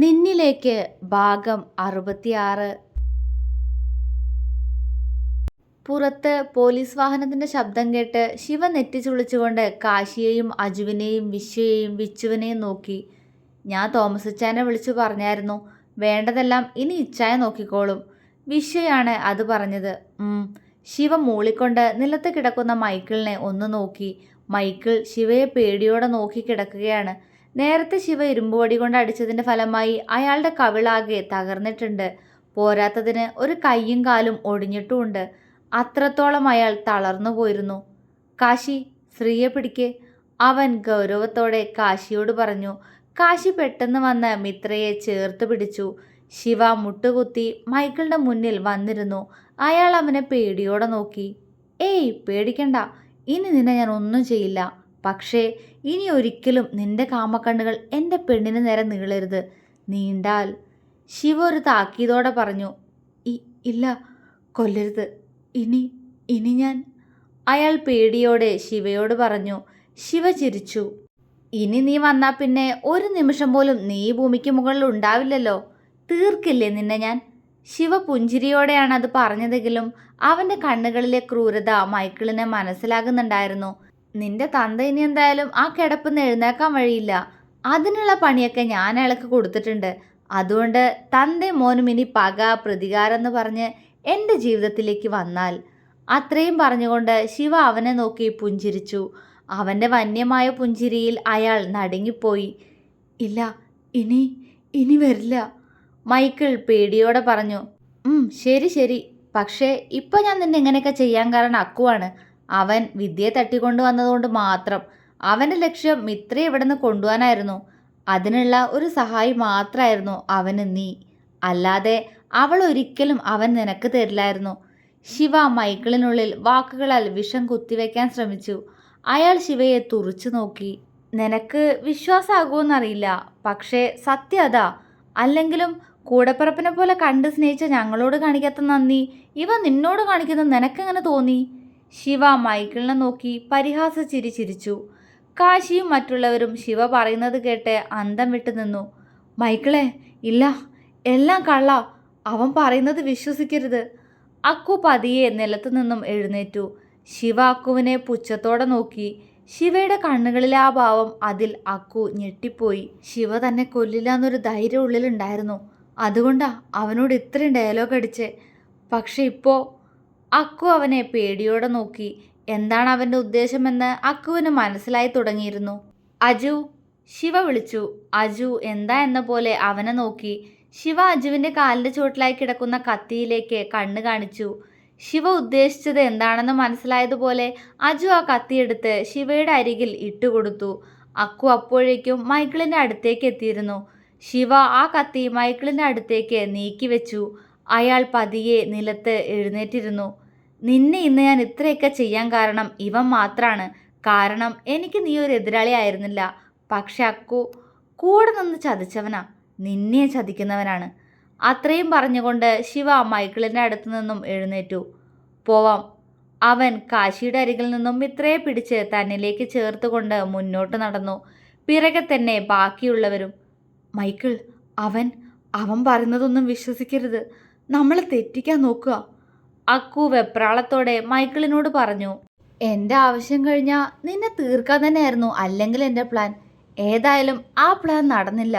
നിന്നിലേക്ക് ഭാഗം അറുപത്തിയാറ്. പുറത്ത് പോലീസ് വാഹനത്തിന്റെ ശബ്ദം കേട്ട് ശിവ നെറ്റിച്ചുളിച്ചുകൊണ്ട് കാശിയെയും അജുവിനെയും വിശ്വയെയും വിച്ചുവിനെയും നോക്കി. ഞാൻ തോമസ് ഇച്ചാനെ വിളിച്ചു പറഞ്ഞായിരുന്നു. വേണ്ടതെല്ലാം ഇനി ഇച്ചായ നോക്കിക്കോളും. വിശ്വയാണ് അത് പറഞ്ഞത്. ശിവ മൂളിക്കൊണ്ട് നിലത്ത് കിടക്കുന്ന മൈക്കിളിനെ ഒന്ന് നോക്കി. മൈക്കിൾ ശിവയെ പേടിയോടെ നോക്കി കിടക്കുകയാണ്. നേരത്തെ ശിവ ഇരുമ്പുവടി കൊണ്ട് അടിച്ചതിന്റെ ഫലമായി അയാളുടെ കവിളാകെ തകർന്നിട്ടുണ്ട്. പോരാത്തതിന് ഒരു കൈയും കാലും ഒടിഞ്ഞിട്ടുമുണ്ട്. അത്രത്തോളം അയാൾ തളർന്നു പോയിരുന്നു. കാശി സ്ത്രീയെ പിടിക്ക്. അവൻ ഗൗരവത്തോടെ കാശിയോട് പറഞ്ഞു കാശി പെട്ടെന്ന് വന്ന് മിത്രയെ ചേർത്ത് പിടിച്ചു. ശിവ മുട്ടുകുത്തി മൈക്കിളിന്റെ മുന്നിൽ വന്നിരുന്നു. അയാൾ അവനെ പേടിയോടെ നോക്കി. ഏയ് പേടിക്കണ്ട. ഇനി നിന്നെ ഞാൻ ഒന്നും ചെയ്യില്ല. പക്ഷേ ഇനി ഒരിക്കലും നിന്റെ കാമക്കണ്ണുകൾ എന്റെ പെണ്ണിന് നേരെ നീളരുത്. നീണ്ടാൽ. ശിവ ഒരു താക്കീതോടെ പറഞ്ഞു ഇല്ല കൊല്ലരുത്. ഇനി ഇനി ഞാൻ അയാൾ പേടിയോടെ ശിവയോട് പറഞ്ഞു ശിവ ചിരിച്ചു. ഇനി നീ വന്നാൽ പിന്നെ ഒരു നിമിഷം പോലും നീ ഭൂമിക്ക് മുകളിൽ ഉണ്ടാവില്ലല്ലോ. തീർക്കില്ലേ നിന്നെ ഞാൻ ശിവ പുഞ്ചിരിയോടെയാണ് അത് പറഞ്ഞതെങ്കിലും അവന്റെ കണ്ണുകളിലെ ക്രൂരത മൈക്കിളിനെ മനസ്സിലാകുന്നുണ്ടായിരുന്നു. നിന്റെ തന്ത ഇനി എന്തായാലും ആ കിടപ്പിന്ന് എഴുന്നേക്കാൻ വഴിയില്ല. അതിനുള്ള പണിയൊക്കെ ഞാൻ അയാൾക്ക് കൊടുത്തിട്ടുണ്ട്. അതുകൊണ്ട് തന്റെ മോനും ഇനി പക പ്രതികാരം എന്ന് പറഞ്ഞ് എന്റെ ജീവിതത്തിലേക്ക് വന്നാൽ. അത്രയും പറഞ്ഞുകൊണ്ട് ശിവ അവനെ നോക്കി പുഞ്ചിരിച്ചു. അവന്റെ വന്യമായ പുഞ്ചിരിയിൽ അയാൾ നടുങ്ങിപ്പോയി. ഇല്ല ഇനി ഇനി വരില്ല. മൈക്കിൾ പേടിയോടെ പറഞ്ഞു ശരി ശരി. പക്ഷേ ഇപ്പം ഞാൻ നിന്നെ ഇങ്ങനെയൊക്കെ ചെയ്യാൻ കാരണം അക്കുവാണ്. അവൻ വിദ്യയെ തട്ടിക്കൊണ്ടു വന്നതുകൊണ്ട് മാത്രം. അവന്റെ ലക്ഷ്യം മിത്രയെ ഇവിടെ നിന്ന് കൊണ്ടുപോകാനായിരുന്നു. അതിനുള്ള ഒരു സഹായി മാത്രമായിരുന്നു അവന് നീ. അല്ലാതെ അവൾ ഒരിക്കലും അവൻ നിനക്ക് തരില്ലായിരുന്നു. ശിവ മൈക്കിളിനുള്ളിൽ വാക്കുകളാൽ വിഷം കുത്തിവെക്കാൻ ശ്രമിച്ചു. അയാൾ ശിവയെ തുറച്ചു നോക്കി. നിനക്ക് വിശ്വാസമാകുമെന്നറിയില്ല. പക്ഷേ സത്യം അതാ. അല്ലെങ്കിലും കൂടപ്പിറപ്പിനെ പോലെ കണ്ട് സ്നേഹിച്ച ഞങ്ങളോട് കാണിക്കാത്ത നന്ദി. ഇവ നിന്നോട് കാണിക്കുന്ന നിനക്കെങ്ങനെ തോന്നി? ശിവ മൈക്കിളിനെ നോക്കി പരിഹാസ ചിരി ചിരിച്ചു. കാശിയും മറ്റുള്ളവരും ശിവ പറയുന്നത് കേട്ട് അന്തം വിട്ടു നിന്നു. മൈക്കിളെ ഇല്ല എല്ലാം കള്ള. അവൻ പറയുന്നത് വിശ്വസിക്കരുത്. അക്കു പതിയെ നിലത്തു നിന്നും എഴുന്നേറ്റു. ശിവ അക്കുവിനെ പുച്ഛത്തോടെ നോക്കി. ശിവയുടെ കണ്ണുകളിലെ ആ ഭാവം അതിൽ അക്കു ഞെട്ടിപ്പോയി. ശിവ തന്നെ കൊല്ലില്ല എന്നൊരു ധൈര്യം ഉള്ളിലുണ്ടായിരുന്നു. അതുകൊണ്ടാ അവനോട് ഇത്രയും ഡയലോഗ് അടിച്ചേ. പക്ഷെ ഇപ്പോൾ അക്കു അവനെ പേടിയോടെ നോക്കി. എന്താണ് അവന്റെ ഉദ്ദേശമെന്ന് അക്കുവിന് മനസ്സിലായി തുടങ്ങിയിരുന്നു. അജു ശിവ വിളിച്ചു. അജു എന്താ എന്ന പോലെ അവനെ നോക്കി. ശിവ അജുവിന്റെ കാലിന്റെ ചുവട്ടിലായി കിടക്കുന്ന കത്തിയിലേക്ക് കണ്ണ് കാണിച്ചു. ശിവ ഉദ്ദേശിച്ചത് എന്താണെന്ന് മനസ്സിലായതുപോലെ അജു ആ കത്തിയെടുത്ത് ശിവയുടെ അരികിൽ ഇട്ടുകൊടുത്തു അക്കു അപ്പോഴേക്കും മൈക്കിളിന്റെ അടുത്തേക്ക് എത്തിയിരുന്നു. ശിവ ആ കത്തി മൈക്കിളിന്റെ അടുത്തേക്ക് നീക്കി വെച്ചു. അയാൾ പതിയെ നിലത്ത് എഴുന്നേറ്റിരുന്നു. നിന്നെ ഇന്ന് ഞാൻ ഇത്രയൊക്കെ ചെയ്യാൻ കാരണം ഇവൻ മാത്രമാണ് കാരണം എനിക്ക് നീ ഒരു എതിരാളി ആയിരുന്നില്ല. പക്ഷെ അക്കു കൂടെ നിന്ന് ചതിച്ചവനാ. നിന്നെ ചതിക്കുന്നവനാണ്. അത്രയും പറഞ്ഞുകൊണ്ട് ശിവ മൈക്കിളിന്റെ അടുത്തു നിന്നും എഴുന്നേറ്റു. പോവാം. അവൻ കാശിയുടെ അരികിൽ നിന്നും ഇത്രയെ പിടിച്ച് തന്നിലേക്ക് ചേർത്തുകൊണ്ട് മുന്നോട്ട് നടന്നു. പിറകെ തന്നെ ബാക്കിയുള്ളവരും മൈക്കിൾ അവൻ അവൻ പറയുന്നതൊന്നും വിശ്വസിക്കരുത്. നമ്മളെ തെറ്റിക്കാൻ നോക്കുക. അക്കു വെപ്രാളത്തോടെ മൈക്കിളിനോട് പറഞ്ഞു എന്റെ ആവശ്യം കഴിഞ്ഞാൽ നിന്നെ തീർക്കാൻ തന്നെയായിരുന്നു അല്ലെങ്കിൽ എന്റെ പ്ലാൻ ഏതായാലും ആ പ്ലാൻ നടന്നില്ല.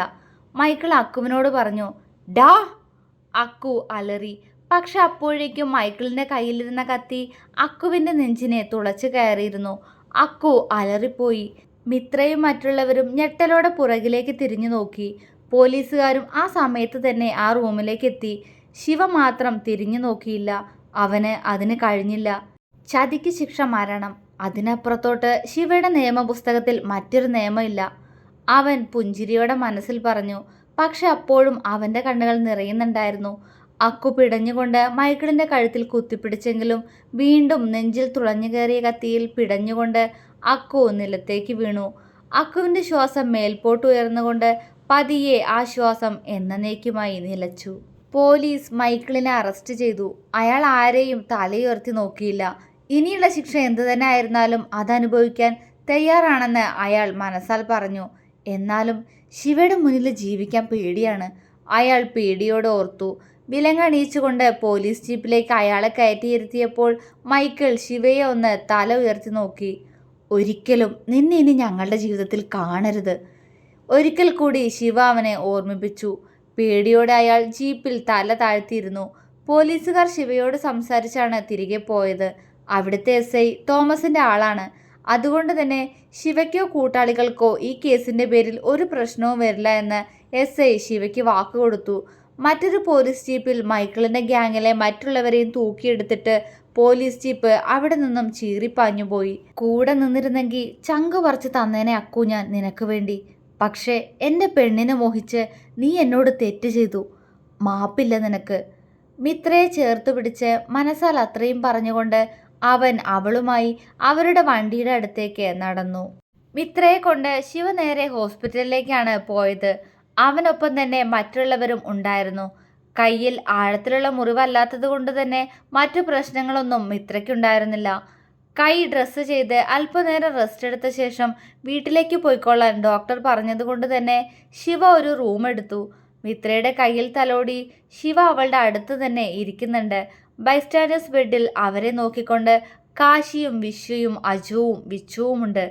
മൈക്കിൾ അക്കുവിനോട് പറഞ്ഞു ഡാ! അക്കു അലറി. പക്ഷെ അപ്പോഴേക്കും മൈക്കിളിന്റെ കയ്യിലിരുന്ന കത്തി അക്കുവിന്റെ നെഞ്ചിനെ തുളച്ചു കയറിയിരുന്നു. അക്കു അലറിപ്പോയി. മിത്രയും മറ്റുള്ളവരും ഞെട്ടലോടെ പുറകിലേക്ക് തിരിഞ്ഞു നോക്കി. പോലീസുകാരും ആ സമയത്ത് തന്നെ ആ റൂമിലേക്ക് എത്തി. ശിവ മാത്രം തിരിഞ്ഞു നോക്കിയില്ല. അവന് അതിന് കഴിഞ്ഞില്ല. ചതിക്ക് ശിക്ഷ മരണം. അതിനപ്പുറത്തോട്ട് ശിവയുടെ നിയമപുസ്തകത്തിൽ മറ്റൊരു നിയമമില്ല. അവൻ പുഞ്ചിരിയോടെ മനസ്സിൽ പറഞ്ഞു പക്ഷെ അപ്പോഴും അവന്റെ കണ്ണുകൾ നിറയുന്നുണ്ടായിരുന്നു. അക്കു പിടഞ്ഞുകൊണ്ട് മൈക്കിളിന്റെ കഴുത്തിൽ കുത്തിപ്പിടിച്ചെങ്കിലും വീണ്ടും നെഞ്ചിൽ തുളഞ്ഞു കയറിയ കത്തിയിൽ പിടഞ്ഞുകൊണ്ട് അക്കു നിലത്തേക്ക് വീണു. അക്കുവിന്റെ ശ്വാസം മേൽപോട്ട് ഉയർന്നുകൊണ്ട് പതിയെ ആ ശ്വാസം എന്നേക്കുമായി നിലച്ചു. പോലീസ് മൈക്കിളിനെ അറസ്റ്റ് ചെയ്തു. അയാൾ ആരെയും തലയുയർത്തി നോക്കിയില്ല. ഇനിയുള്ള ശിക്ഷ എന്തു തന്നെ ആയിരുന്നാലും അതനുഭവിക്കാൻ തയ്യാറാണെന്ന് അയാൾ മനസ്സാൽ പറഞ്ഞു. എന്നാലും ശിവയുടെ മുന്നിൽ ജീവിക്കാൻ പേടിയാണ്. അയാൾ പേടിയോടെ ഓർത്തു. വിലങ്ങണിയിച്ചുകൊണ്ട് പോലീസ് ജീപ്പിലേക്ക് അയാളെ കയറ്റിയിരുത്തിയപ്പോൾ മൈക്കിൾ ശിവയെ ഒന്ന് തല ഉയർത്തി നോക്കി. ഒരിക്കലും നിന്നെ ഇനി ഞങ്ങളുടെ ജീവിതത്തിൽ കാണരുത്. ഒരിക്കൽ കൂടി ശിവ അവനെ ഓർമ്മിപ്പിച്ചു. പേടിയോടെ അയാൾ ജീപ്പിൽ തല താഴ്ത്തിയിരുന്നു. പോലീസുകാർ ശിവയോട് സംസാരിച്ചാണ് തിരികെ പോയത്. അവിടുത്തെ എസ് ഐ തോമസിന്റെ ആളാണ്. അതുകൊണ്ട് തന്നെ ശിവയ്ക്കോ കൂട്ടാളികൾക്കോ ഈ കേസിന്റെ പേരിൽ ഒരു പ്രശ്നവും വരില്ല എന്ന് എസ് ഐ ശിവയ്ക്ക് വാക്ക് കൊടുത്തു. മറ്റൊരു പോലീസ് ജീപ്പിൽ മൈക്കിളിന്റെ ഗ്യാങ്ങിലെ മറ്റുള്ളവരെയും തൂക്കിയെടുത്തിട്ട് പോലീസ് ജീപ്പ് അവിടെ നിന്നും ചീറിപ്പാഞ്ഞുപോയി. കൂടെ നിന്നിരുന്നെങ്കിൽ ചങ്ക് പറിച്ച് തന്നേനെ അക്കു ഞാൻ നിനക്ക് വേണ്ടി. പക്ഷേ എന്റെ പെണ്ണിനെ മോഹിച്ച് നീ എന്നോട് തെറ്റ് ചെയ്തു. മാപ്പില്ല നിനക്ക്. മിത്രയെ ചേർത്ത് പിടിച്ച് മനസ്സാൽ അത്രയും പറഞ്ഞുകൊണ്ട് അവൻ അവളുമായി അവരുടെ വണ്ടിയുടെ അടുത്തേക്ക് നടന്നു. മിത്രയെ കൊണ്ട് ശിവ നേരെ ഹോസ്പിറ്റലിലേക്കാണ് പോയത്. അവനൊപ്പം തന്നെ മറ്റുള്ളവരും ഉണ്ടായിരുന്നു. കയ്യിൽ ആഴത്തിലുള്ള മുറിവല്ലാത്തത് കൊണ്ട് തന്നെ മറ്റു പ്രശ്നങ്ങളൊന്നും മിത്രയ്ക്കുണ്ടായിരുന്നില്ല. കൈ ഡ്രസ്സ് ചെയ്ത് അല്പനേരം റെസ്റ്റ് എടുത്ത ശേഷം വീട്ടിലേക്ക് പോയിക്കൊള്ളാൻ ഡോക്ടർ പറഞ്ഞതുകൊണ്ട് തന്നെ ശിവ ഒരു റൂം എടുത്തു. മിത്രയുടെ കയ്യിൽ തലോടി ശിവ അവളുടെ അടുത്ത് തന്നെ ഇരിക്കുന്നുണ്ട്. ബൈസ്റ്റാൻഡേഴ്സ് ബെഡിൽ അവരെ നോക്കിക്കൊണ്ട് കാശിയും വിശ്വയും അജുവും വിച്ചുവുമുണ്ട്.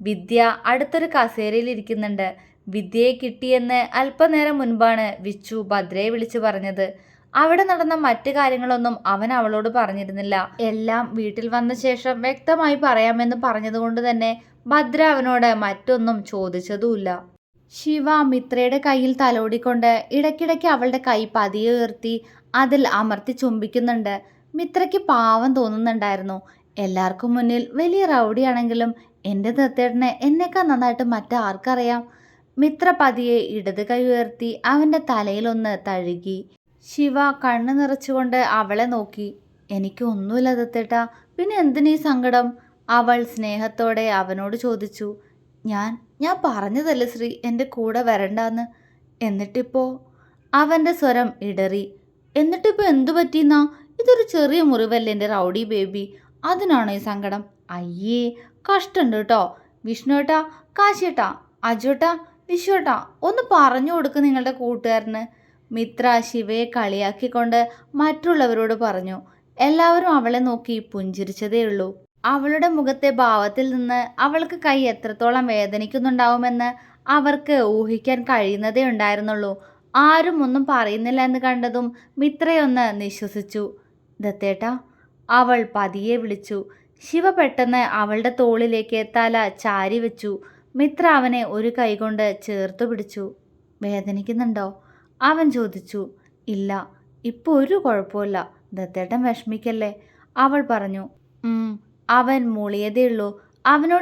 വിദ്യ അടുത്തൊരു കസേരയിൽ ഇരിക്കുന്നുണ്ട്. വിദ്യയെ കിട്ടിയെന്ന് അല്പനേരം മുൻപാണ് വിച്ചു ഭദ്രയെ വിളിച്ചു പറഞ്ഞത്. അവിടെ നടന്ന മറ്റു കാര്യങ്ങളൊന്നും അവൻ അവളോട് പറഞ്ഞിരുന്നില്ല. എല്ലാം വീട്ടിൽ വന്ന ശേഷം വ്യക്തമായി പറയാമെന്ന് പറഞ്ഞതുകൊണ്ട് തന്നെ ഭദ്ര അവനോട് മറ്റൊന്നും ചോദിച്ചതുമില്ല. ശിവ മിത്രയുടെ കയ്യിൽ തലോടിക്കൊണ്ട് ഇടയ്ക്കിടയ്ക്ക് അവളുടെ കൈ പതിയെ ഉയർത്തി അതിൽ അമർത്തി ചുംബിക്കുന്നുണ്ട്. മിത്രയ്ക്ക് പാവം തോന്നുന്നുണ്ടായിരുന്നു. എല്ലാവർക്കും മുന്നിൽ വലിയ റൗഡിയാണെങ്കിലും എന്റെ ദത്തേട്ടനെ എന്നേക്കാൾ നന്നായിട്ട് മറ്റാർക്കറിയാം. മിത്ര പതിയെ ഇടത് കൈ ഉയർത്തി അവന്റെ തലയിലൊന്ന് തഴുകി. ശിവ കണ്ണു നിറച്ചുകൊണ്ട് അവളെ നോക്കി. എനിക്ക് ഒന്നുമില്ല പിന്നെ എന്തിനീ സങ്കടം? അവൾ സ്നേഹത്തോടെ അവനോട് ചോദിച്ചു. ഞാൻ ഞാൻ പറഞ്ഞതല്ലേ ശ്രീ എന്റെ കൂടെ വരണ്ടാന്ന്. എന്നിട്ടിപ്പോ? അവന്റെ സ്വരം ഇടറി. എന്നിട്ടിപ്പോൾ എന്തു പറ്റിയെന്നാ ഇതൊരു ചെറിയ മുറിവല്ലേ എന്റെ റൗഡി ബേബി. അതിനാണോ ഈ സങ്കടം? അയ്യേ കഷ്ടമുണ്ട് കേട്ടോ വിഷ്ണുവേട്ടാ കാശിയേട്ടാ അജുട്ടാ വിശ്വേട്ടാ ഒന്ന് പറഞ്ഞു കൊടുക്ക് നിങ്ങളുടെ കൂട്ടുകാരന്. മിത്ര ശിവയെ കളിയാക്കിക്കൊണ്ട് മറ്റുള്ളവരോട് പറഞ്ഞു എല്ലാവരും അവളെ നോക്കി പുഞ്ചിരിച്ചതേയുള്ളൂ. അവളുടെ മുഖത്തെ ഭാവത്തിൽ നിന്ന് അവൾക്ക് കൈ എത്രത്തോളം വേദനിക്കുന്നുണ്ടാവുമെന്ന് അവർക്ക് ഊഹിക്കാൻ കഴിയുന്നതേ ഉണ്ടായിരുന്നുള്ളൂ. ആരും ഒന്നും പറയുന്നില്ല എന്ന് കണ്ടതും മിത്രയൊന്ന് നിശ്വസിച്ചു. ദത്തേട്ട അവൾ പതിയെ വിളിച്ചു. ശിവ പെട്ടെന്ന് അവളുടെ തോളിലേക്ക് തല ചാരി വെച്ചു മിത്ര അവനെ ഒരു കൈകൊണ്ട് ചേർത്തു പിടിച്ചു. വേദനിക്കുന്നുണ്ടോ? അവൻ ചോദിച്ചു ഇല്ല ഇപ്പോൾ ഒരു കുഴപ്പമില്ല ദത്തേട്ടൻ വിഷമിക്കല്ലേ? അവൾ പറഞ്ഞു. അവൻ മൂളിയതേയുള്ളൂ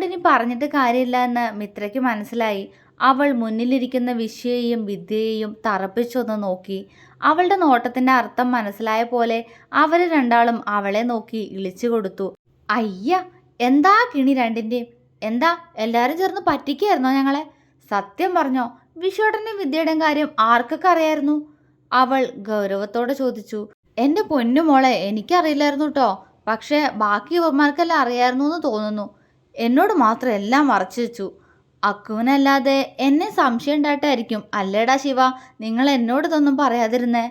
ഇനി പറഞ്ഞിട്ട് കാര്യമില്ല എന്ന് മിത്രയ്ക്ക് മനസ്സിലായി. അവൾ മുന്നിലിരിക്കുന്ന വിഷയെയും വിദ്യയെയും തറപ്പിച്ചൊന്ന് നോക്കി. അവളുടെ നോട്ടത്തിന്റെ അർത്ഥം മനസ്സിലായ പോലെ അവർ രണ്ടാളും അവളെ നോക്കി ഇളിച്ചു കൊടുത്തു. അയ്യ എന്താ കിണി രണ്ടിന്റെയും എന്താ എല്ലാവരും ചേർന്ന് പറ്റിക്കായിരുന്നോ ഞങ്ങളെ? സത്യം പറഞ്ഞോ വിശ്വേട്ടന്റെയും വിദ്യയുടെ കാര്യം ആർക്കൊക്കെ അറിയായിരുന്നു? അവൾ ഗൗരവത്തോടെ ചോദിച്ചു. എന്റെ പൊന്നു മോളെ എനിക്കറിയില്ലായിരുന്നു കേട്ടോ പക്ഷേ ബാക്കി യുവന്മാർക്കെല്ലാം അറിയായിരുന്നു എന്ന് തോന്നുന്നു. എന്നോട് മാത്രം എല്ലാം മറച്ചു വെച്ചു അക്കുവിനല്ലാതെ എന്നെ സംശയം ഉണ്ടായിട്ടായിരിക്കും. അല്ലേടാ ശിവ നിങ്ങൾ എന്നോട് ഇതൊന്നും പറയാതിരുന്നേ.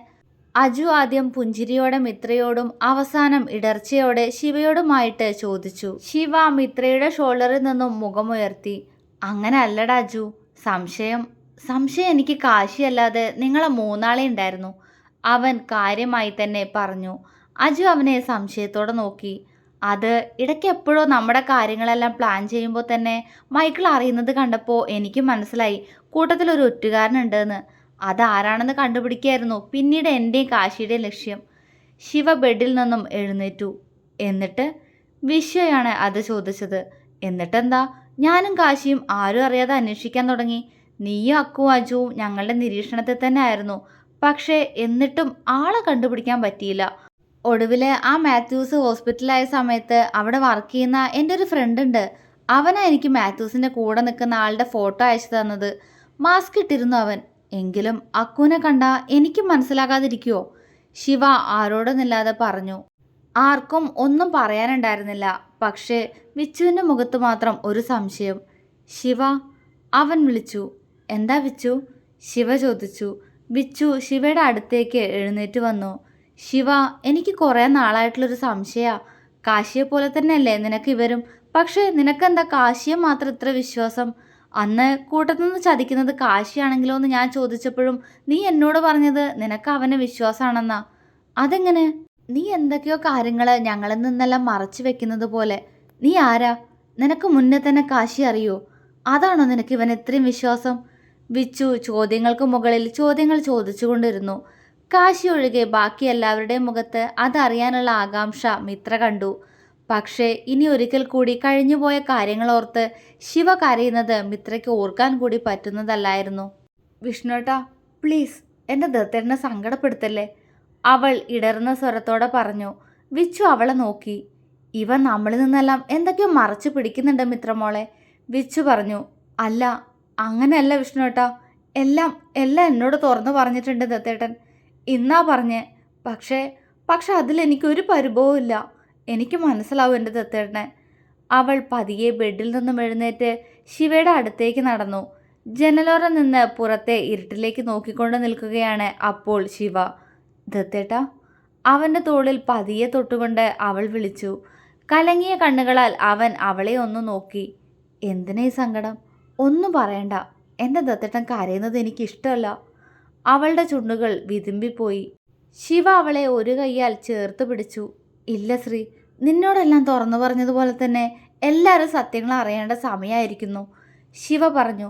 അജു ആദ്യം പുഞ്ചിരിയോടെ മിത്രയോടും അവസാനം ഇടർച്ചയോടെ ശിവയോടുമായിട്ട് ചോദിച്ചു. ശിവ മിത്രയുടെ ഷോൾഡറിൽ നിന്നും മുഖമുയർത്തി. അങ്ങനെ അല്ലടാ അജു സംശയം സംശയം എനിക്ക് കാശിയല്ലാതെ നിങ്ങളെ മൂന്നാളെ ഉണ്ടായിരുന്നു. അവൻ കാര്യമായി തന്നെ പറഞ്ഞു. അജു അവനെ സംശയത്തോടെ നോക്കി. അത് ഇടയ്ക്ക് എപ്പോഴോ നമ്മുടെ കാര്യങ്ങളെല്ലാം പ്ലാൻ ചെയ്യുമ്പോൾ തന്നെ മൈക്കിൾ അറിയുന്നത് കണ്ടപ്പോൾ എനിക്ക് മനസ്സിലായി. കൂട്ടത്തിൽ ഒരു ഒറ്റുകാരനുണ്ടെന്ന്. അതാരാണെന്ന് കണ്ടുപിടിക്കായിരുന്നു. പിന്നീട് എന്റെയും കാശിയുടെയും ലക്ഷ്യം. ശിവ ബെഡിൽ നിന്നും എഴുന്നേറ്റു. എന്നിട്ട് വിശ്വയാണ് അത് ചോദിച്ചത്. എന്നിട്ടെന്താ? ഞാനും കാശിയും ആരും അറിയാതെ അന്വേഷിക്കാൻ തുടങ്ങി. നീയും അക്കു അജുവും ഞങ്ങളുടെ നിരീക്ഷണത്തിൽ തന്നെ ആയിരുന്നു. പക്ഷേ എന്നിട്ടും ആളെ കണ്ടുപിടിക്കാൻ പറ്റിയില്ല. ഒടുവിൽ ആ മാത്യൂസ് ഹോസ്പിറ്റലായ സമയത്ത് അവിടെ വർക്ക് ചെയ്യുന്ന എന്റെ ഒരു ഫ്രണ്ട് ഉണ്ട്. അവനാ എനിക്ക് മാത്യൂസിന്റെ കൂടെ നിൽക്കുന്ന ആളുടെ ഫോട്ടോ അയച്ചു തന്നത്. മാസ്ക് ഇട്ടിരുന്നു അവൻ. എങ്കിലും അക്കുവിനെ കണ്ട എനിക്ക് മനസ്സിലാകാതിരിക്കുവോ? ശിവ ആരോടൊന്നില്ലാതെ പറഞ്ഞു. ആർക്കും ഒന്നും പറയാനുണ്ടായിരുന്നില്ല. പക്ഷേ വിച്ചുവിന്റെ മുഖത്ത് മാത്രം ഒരു സംശയം. ശിവ അവൻ വിളിച്ചു. എന്താ വിച്ചു? ശിവ ചോദിച്ചു. വിച്ചു ശിവയുടെ അടുത്തേക്ക് എഴുന്നേറ്റ് വന്നു? ശിവ എനിക്ക് കുറേ നാളായിട്ടുള്ളൊരു സംശയ. കാശിയെ പോലെ തന്നെയല്ലേ നിനക്ക് ഇവരും? പക്ഷേ നിനക്കെന്താ കാശിയെ മാത്രം ഇത്ര വിശ്വാസം? അന്ന് കൂട്ടത്തു നിന്ന് ചതിക്കുന്നത് കാശിയാണെങ്കിലോ എന്ന് ഞാൻ ചോദിച്ചപ്പോഴും നീ എന്നോട് പറഞ്ഞത് നിനക്ക് അവനെ വിശ്വാസമാണെന്നാ അതെങ്ങനെ? നീ എന്തൊക്കെയോ കാര്യങ്ങൾ ഞങ്ങളിൽ നിന്നെല്ലാം മറച്ചു വെക്കുന്നത് പോലെ. നീ ആരാ? നിനക്ക് മുന്നേ തന്നെ കാശി അറിയോ? അതാണോ നിനക്ക് ഇവൻ ഇത്രയും വിശ്വാസം? വിച്ചു ചോദ്യങ്ങൾക്ക് മുകളിൽ ചോദ്യങ്ങൾ ചോദിച്ചുകൊണ്ടിരുന്നു. കാശി ഒഴികെ ബാക്കി എല്ലാവരുടെയും മുഖത്ത് അതറിയാനുള്ള ആകാംക്ഷ മിത്ര കണ്ടു. പക്ഷേ ഇനി ഒരിക്കൽ കൂടി കഴിഞ്ഞുപോയ കാര്യങ്ങളോർത്ത് ശിവ കരയുന്നത് മിത്രയ്ക്ക് ഓർക്കാൻ കൂടി പറ്റുന്നതല്ലായിരുന്നു. വിഷ്ണുട്ടാ പ്ലീസ് എന്റെ ദത്തേട്ടനെ സങ്കടപ്പെടുത്തല്ലേ? അവൾ ഇടർന്ന സ്വരത്തോടെ പറഞ്ഞു. വിച്ചു അവളെ നോക്കി. ഇവ നമ്മളിൽ നിന്നെല്ലാം എന്തൊക്കെയോ മറച്ചു പിടിക്കുന്നുണ്ട് മിത്രമോളെ വിച്ചു പറഞ്ഞു. അല്ല അങ്ങനെയല്ല വിഷ്ണു ഏട്ടാ. എല്ലാം എല്ലാം എന്നോട് തുറന്നു പറഞ്ഞിട്ടുണ്ട് ദത്തേട്ടൻ. ഇന്നാ പറഞ്ഞേ. പക്ഷേ പക്ഷെ അതിലെനിക്കൊരു പരിഭവവും ഇല്ല. എനിക്ക് മനസ്സിലാവും എന്റെ ദത്തേട്ടനെ. അവൾ പതിയെ ബെഡിൽ നിന്നും എഴുന്നേറ്റ് ശിവയുടെ അടുത്തേക്ക് നടന്നു. ജനലോറ നിന്ന് പുറത്തെ ഇരുട്ടിലേക്ക് നോക്കിക്കൊണ്ട് നിൽക്കുകയാണ് അപ്പോൾ ശിവ. ദത്തേട്ട അവന്റെ തോളിൽ പതിയെ തൊട്ടുകൊണ്ട് അവൾ വിളിച്ചു. കലങ്ങിയ കണ്ണുകളാൽ അവൻ അവളെ ഒന്ന് നോക്കി. എന്തിനേ സങ്കടം? ഒന്നും പറയണ്ട. എന്റെ ദത്തേട്ടൻ കരയുന്നത് എനിക്കിഷ്ടമല്ല അവളുടെ ചുണ്ടുകൾ വിതുമ്പിപ്പോയി. ശിവ അവളെ ഒരു കൈയാൽ ചേർത്ത് പിടിച്ചു. ഇല്ല ശ്രീ നിന്നോടെല്ലാം തുറന്നു പറഞ്ഞതുപോലെ തന്നെ എല്ലാവരും സത്യങ്ങൾ അറിയേണ്ട സമയമായിരിക്കുന്നു ശിവ പറഞ്ഞു.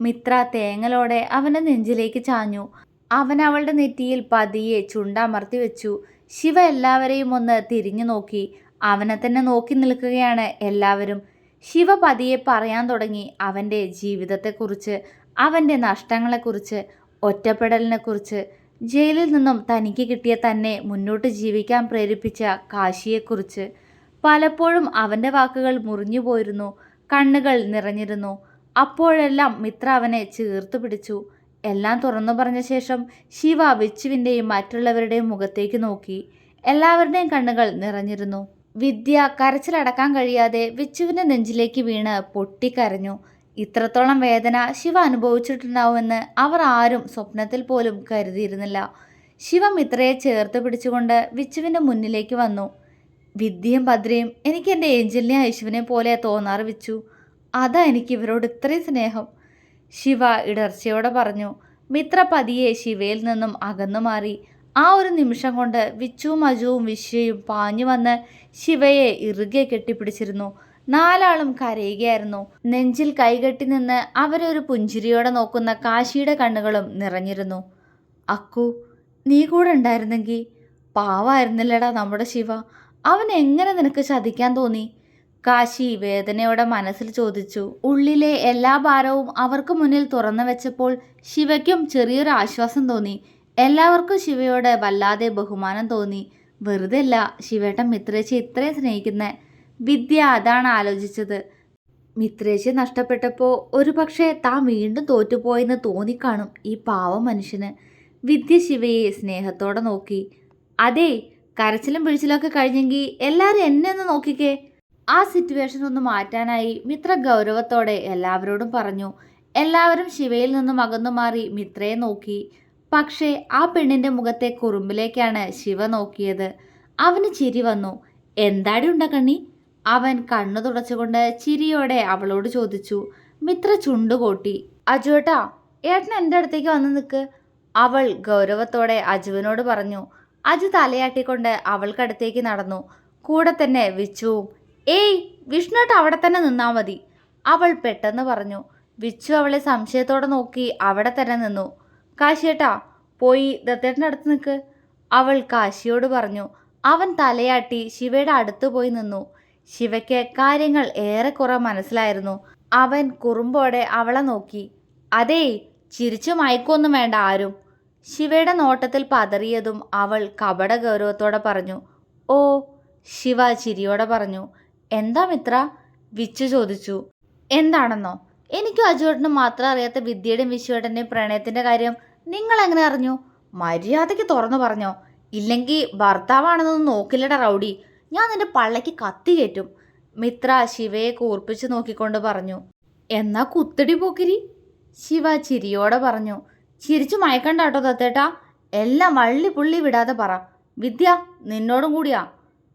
മിത്ര തേങ്ങലോടെ അവന്റെ നെഞ്ചിലേക്ക് ചാഞ്ഞു. അവൻ അവളുടെ നെറ്റിയിൽ പതിയെ ചുണ്ടമർത്തി വെച്ചു. ശിവ എല്ലാവരെയും ഒന്ന് തിരിഞ്ഞു നോക്കി. അവനെ തന്നെ നോക്കി നിൽക്കുകയാണ് എല്ലാവരും. ശിവ പതിയെ പറയാൻ തുടങ്ങി അവന്റെ ജീവിതത്തെക്കുറിച്ച് അവന്റെ നഷ്ടങ്ങളെക്കുറിച്ച് ഒറ്റപ്പെടലിനെക്കുറിച്ച്. ജയിലിൽ നിന്നും തനിക്ക് കിട്ടിയ തന്നെ മുന്നോട്ട് ജീവിക്കാൻ പ്രേരിപ്പിച്ച കാശിയെക്കുറിച്ച്. പലപ്പോഴും അവന്റെ വാക്കുകൾ മുറിഞ്ഞു പോയിരുന്നു കണ്ണുകൾ നിറഞ്ഞിരുന്നു. അപ്പോഴെല്ലാം മിത്ര അവനെ ചേർത്ത് പിടിച്ചു. എല്ലാം തുറന്നു പറഞ്ഞ ശേഷം ശിവ വിച്ചുവിന്റെയും മറ്റുള്ളവരുടെയും മുഖത്തേക്ക് നോക്കി. എല്ലാവരുടെയും കണ്ണുകൾ നിറഞ്ഞിരുന്നു. വിദ്യ കരച്ചിലടക്കാൻ കഴിയാതെ വിച്ചുവിന്റെ നെഞ്ചിലേക്ക് വീണ് പൊട്ടിക്കരഞ്ഞു. ഇത്രത്തോളം വേദന ശിവ അനുഭവിച്ചിട്ടുണ്ടാവുമെന്ന് അവർ ആരും സ്വപ്നത്തിൽ പോലും കരുതിയിരുന്നില്ല. ശിവ മിത്രയെ ചേർത്ത് പിടിച്ചുകൊണ്ട് വിച്ചുവിന്റെ മുന്നിലേക്ക് വന്നു. വിദ്യയും ഭദ്രയും എനിക്ക് എന്റെ ഏഞ്ചലിനെ ഐശുവിനെ പോലെ തോന്നാറ് വിച്ചു. അതാ എനിക്ക് ഇവരോട് ഇത്രയും സ്നേഹം. ശിവ ഇടർച്ചയോടെ പറഞ്ഞു. മിത്ര പതിയെ ശിവയിൽ നിന്നും അകന്നു മാറി. ആ ഒരു നിമിഷം കൊണ്ട് വിച്ചുവും അജുവും വിശ്വയും പാഞ്ഞു വന്ന് ശിവയെ ഇറുകെ കെട്ടിപ്പിടിച്ചിരുന്നു. നാലാളും കരയുകയായിരുന്നു. നെഞ്ചിൽ കൈകെട്ടി നിന്ന് അവരൊരു പുഞ്ചിരിയോടെ നോക്കുന്ന കാശിയുടെ കണ്ണുകളും നിറഞ്ഞിരുന്നു. അക്കു നീ കൂടെ ഉണ്ടായിരുന്നെങ്കിൽ പാവായിരുന്നില്ലടാ നമ്മുടെ ശിവ. അവൻ എങ്ങനെ നിനക്ക് ചതിക്കാൻ തോന്നി? കാശി വേദനയോടെ മനസ്സിൽ ചോദിച്ചു. ഉള്ളിലെ എല്ലാ ഭാരവും അവർക്ക് മുന്നിൽ തുറന്നു വെച്ചപ്പോൾ ശിവയ്ക്കും ചെറിയൊരു ആശ്വാസം തോന്നി. എല്ലാവർക്കും ശിവയോട് വല്ലാതെ ബഹുമാനം തോന്നി. വെറുതെ അല്ല ശിവേട്ടൻ മിത്രേച്ചി ഇത്രയും സ്നേഹിക്കുന്ന. വിദ്യ അതാണ് ആലോചിച്ചത്. മിത്രേച്ചി നഷ്ടപ്പെട്ടപ്പോൾ ഒരു പക്ഷേ താൻ വീണ്ടും തോറ്റുപോയെന്ന് തോന്നിക്കാണും ഈ പാവം മനുഷ്യന്. വിദ്യ ശിവയെ സ്നേഹത്തോടെ നോക്കി. അതെ കരച്ചിലും പിഴിച്ചിലൊക്കെ കഴിഞ്ഞെങ്കിൽ എല്ലാവരും എന്നെ ഒന്ന് നോക്കിക്കേ. ആ സിറ്റുവേഷൻ ഒന്ന് മാറ്റാനായി മിത്ര ഗൗരവത്തോടെ എല്ലാവരോടും പറഞ്ഞു. എല്ലാവരും ശിവയിൽ നിന്നും അകന്നു മാറി മിത്രയെ നോക്കി. പക്ഷേ ആ പെണ്ണിന്റെ മുഖത്തെ കുറുമ്പിലേക്കാണ് ശിവ നോക്കിയത്. അവന് ചിരി വന്നു. എന്താടി ഉണ്ട കണ്ണി? അവൻ കണ്ണു തുടച്ചുകൊണ്ട് ചിരിയോടെ അവളോട് ചോദിച്ചു. മിത്ര ചുണ്ടുകൊട്ടി അജുവേട്ടാ ഏട്ടൻ എന്റെ അടുത്തേക്ക് വന്ന് നിൽക്ക് അവൾ ഗൗരവത്തോടെ അജുവിനോട് പറഞ്ഞു. അജു തലയാട്ടിക്കൊണ്ട് അവൾക്കടുത്തേക്ക് നടന്നു. കൂടെ തന്നെ വിച്ചുവും ഏയ് വിഷ്ണുട്ട് അവിടെ തന്നെ നിന്നാൽ മതി. അവൾ പെട്ടെന്ന് പറഞ്ഞു. വിച്ചു അവളെ സംശയത്തോടെ നോക്കി അവിടെ തന്നെ നിന്നു. കാശിയേട്ടാ പോയി ദത്തേട്ടന്റെ അടുത്ത് നിൽക്ക്. അവൾ കാശിയോട് പറഞ്ഞു അവൻ തലയാട്ടി ശിവയുടെ അടുത്ത് പോയി നിന്നു. ശിവയ്ക്ക് കാര്യങ്ങൾ ഏറെക്കുറെ മനസ്സിലായിരുന്നു. അവൻ കുറുമ്പോടെ അവളെ നോക്കി. അതേ ചിരിച്ചു മയക്കൊന്നും വേണ്ട ആരും. ശിവയുടെ നോട്ടത്തിൽ പതറിയതും അവൾ കപട ഗൗരവത്തോടെ പറഞ്ഞു ഓ ശിവ ചിരിയോടെ പറഞ്ഞു എന്താ മിത്ര? വിച്ചു ചോദിച്ചു. എന്താണെന്നോ? എനിക്കും അജുവേട്ടനും മാത്രം അറിയാത്ത വിദ്യയുടെയും വിശ്വേട്ടന്റെയും പ്രണയത്തിന്റെ കാര്യം നിങ്ങൾ എങ്ങനെ അറിഞ്ഞു? മര്യാദയ്ക്ക് തുറന്നു പറഞ്ഞോ. ഇല്ലെങ്കിൽ ഭർത്താവാണെന്നൊന്നും നോക്കില്ലട റൗഡി. ഞാൻ നിന്റെ പള്ളയ്ക്ക് കത്തി കയറ്റും. മിത്ര ശിവയെ കൂർപ്പിച്ചു നോക്കിക്കൊണ്ട് പറഞ്ഞു. എന്നാ കുത്തടി പോക്കിരി. ശിവ ചിരിയോടെ പറഞ്ഞു. ചിരിച്ചു മയക്കണ്ട കേട്ടോ തത്തേട്ടാ. എല്ലാം വള്ളി പുള്ളി വിടാതെ പറ. വിദ്യ നിന്നോടും കൂടിയാ.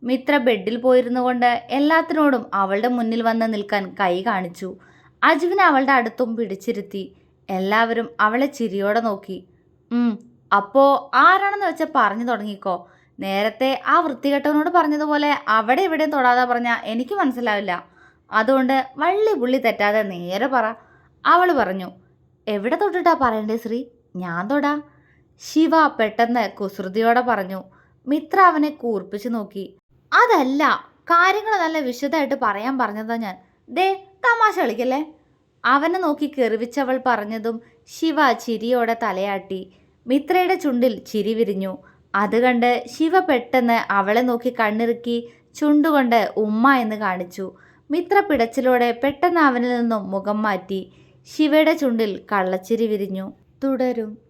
മിത്ര ബെഡിൽ പോയിരുന്നു കൊണ്ട് എല്ലാത്തിനോടും അവളുടെ മുന്നിൽ വന്ന് നിൽക്കാൻ കൈ കാണിച്ചു. അജുവിനെ അവളുടെ അടുത്തും പിടിച്ചിരുത്തി. എല്ലാവരും അവളെ ചിരിയോടെ നോക്കി. അപ്പോ ആരാണെന്ന് വെച്ചാൽ പറഞ്ഞു തുടങ്ങിക്കോ. നേരത്തെ ആ വൃത്തികെട്ടവനോട് പറഞ്ഞതുപോലെ അവിടെ ഇവിടെ തൊടാതെ പറഞ്ഞാൽ എനിക്ക് മനസ്സിലാവില്ല. അതുകൊണ്ട് വള്ളി പുള്ളി തെറ്റാതെ നേരെ പറ. അവൾ പറഞ്ഞു എവിടെ തൊട്ടിട്ടാ പറയണ്ടേ ശ്രീ? ഞാൻ തൊടാ. ശിവ പെട്ടെന്ന് കുസൃതിയോടെ പറഞ്ഞു മിത്ര അവനെ കൂർപ്പിച്ചു നോക്കി. അതല്ല കാര്യങ്ങൾ നല്ല വിശദമായിട്ട് പറയാൻ പറഞ്ഞതാ ഞാൻ. ദേ തമാശ കളിക്കല്ലേ? അവനെ നോക്കി കെറിവിച്ചവൾ പറഞ്ഞതും ശിവ ചിരിയോടെ തലയാട്ടി. മിത്രയുടെ ചുണ്ടിൽ ചിരി വിരിഞ്ഞു. അത് കണ്ട് ശിവ പെട്ടെന്ന് അവളെ നോക്കി കണ്ണിറുക്കി ചുണ്ടുകൊണ്ട് ഉമ്മ എന്ന് കാണിച്ചു. മിത്ര പിടച്ചിലോടെ പെട്ടെന്ന് അവനിൽ നിന്നും മുഖം മാറ്റി. ശിവയുടെ ചുണ്ടിൽ കള്ളച്ചിരി വിരിഞ്ഞു. തുടരും.